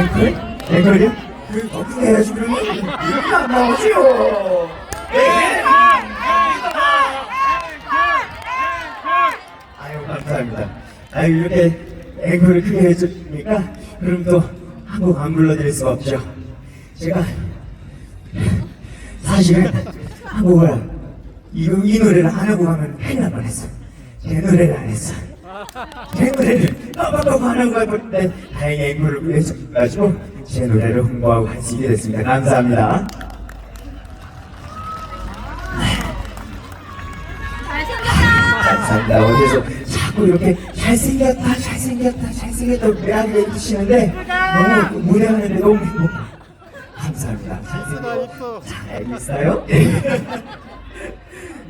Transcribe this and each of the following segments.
앵콜? 앵콜이요? 그 어떻게 해야지 그러면 이렇게 안 나오지요 감사합니다. 아유 이렇게 앵콜을 크게 해주니까? 그럼 또한곡안 불러드릴 수가 없죠. 제가 사실은 한 곡을 이, 이 노래를 안 하고 가면 큰일 날 뻔했어 제 노래를 안 했어 제 노래를 너무너무 하는 걸 볼때 다행히 앵콜을 해줘가지고 제 노래를 홍보하고 있게 됐습니다 감사합니다. 감사합니다. 어디서 자꾸 이렇게 잘생겼다, 잘생겼다, 잘생겼다 매하게 해주시는데 너무 무대하는데 너무 행복해. 감사합니다. 잘생겼다. 잘 있어요?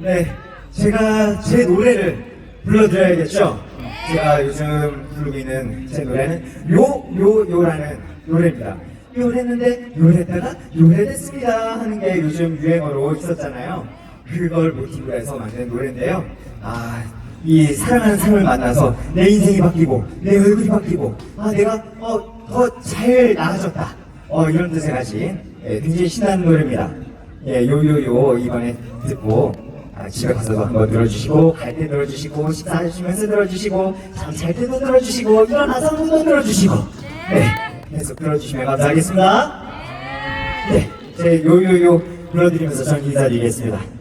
네, 제가 제 노래를 불러드려야겠죠? 제가 요즘 부르고 있는 제 노래는 요, 요, 요라는 노래입니다. 요랬는데 요랬다가 요래됐습니다 하는 게 요즘 유행어로 있었잖아요. 그걸 모티브로 해서 만든 노래인데요. 아, 이 사랑하는 사람을 만나서 내 인생이 바뀌고 내 얼굴이 바뀌고 아 내가 어, 더 잘 나아졌다. 어 이런 뜻을 가진 예, 굉장히 신나는 노래입니다. 예, 요요요 이번에 듣고 아, 집에 가서도 한번 들어주시고 갈때 들어주시고 식사하시면서 들어주시고 잠잘 때도 들어주시고 일어나서도 들어주시고 네 계속 들어주시면 감사하겠습니다. 네, 제 요요요 불러드리면서 전 인사드리겠습니다.